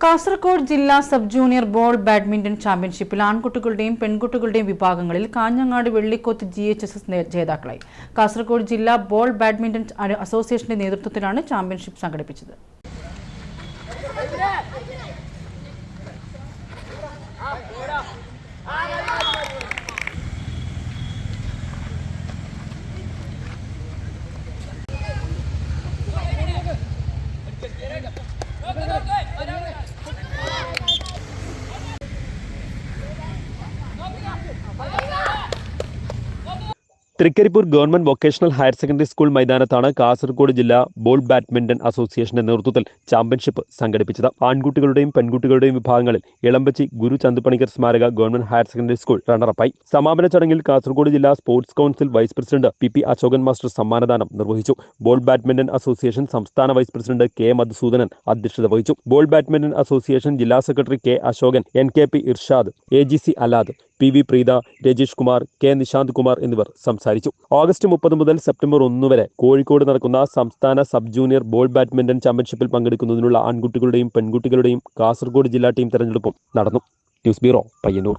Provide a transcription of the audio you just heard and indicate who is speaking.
Speaker 1: കാസർഗോഡ് ജില്ലാ sub junior ball badminton ചാമ്പ്യൻഷിപ്പിൽ ആൺകുട്ടികളുടെയും പെൺകുട്ടികളുടെയും വിഭാഗങ്ങളിൽ Kanhangad Vellikoth G H S S ജേതാക്കളായി കാസർഗോഡ് ജില്ലാ ബോൾ ബാഡ്മിന്റൺ അസോസിയേഷന്റെ നേതൃത്വത്തിലാണ് ചാമ്പ്യൻഷിപ്പ് സംഘടിപ്പിച്ചത്
Speaker 2: Trikaripur government vocational higher secondary school മൈതാനത്താണ് Kasaragod ജില്ലാ ബോൾ ബാഡ്മിന്റൺ അസോസിയേഷന്റെ നേതൃത്വത്തിൽ ചാമ്പ്യൻഷിപ്പ് സംഘടിപ്പിച്ചത്. ആൺകുട്ടികളുടെയും പെൺകുട്ടികളുടെയും വിഭാഗങ്ങളിൽ ഇളമ്പച്ചി ഗുരു ചന്തുപണിക്കർ സ്മാരക ഗവൺമെന്റ് ഹയർ സെക്കൻഡറി സ്കൂൾ റണ്ണറപ്പായി. സമാപന ചടങ്ങിൽ കാസർഗോഡ് ജില്ലാ sports council vice president P P Ashokan master സമ്മാനദാനം നിർവഹിച്ചു. ബോൾ ബാഡ്മിന്റൺ അസോസിയേഷൻ സംസ്ഥാന വൈസ് പ്രസിഡന്റ് കെ മധുസൂദനൻ അധ്യക്ഷത വഹിച്ചു. ബോൾ ബാഡ്മിന്റൺ അസോസിയേഷൻ ജില്ലാ secretary K Ashokan N K P Irshad A G C Alad P V Preetha Rajeesh Kumar K Nishanth Kumar എന്നിവർ സംസാരിച്ചു. August മുപ്പത് മുതൽ September ഒന്ന് വരെ കോഴിക്കോട് നടക്കുന്ന സംസ്ഥാന സബ് ജൂനിയർ ബോൾ ബാഡ്മിന്റൺ ചാമ്പ്യൻഷിപ്പിൽ പങ്കെടുക്കുന്നതിനുള്ള ആൺകുട്ടികളുടെയും പെൺകുട്ടികളുടെയും കാസർഗോഡ് ജില്ലാ ടീം തെരഞ്ഞെടുപ്പും നടന്നു. News bureau Payyanur.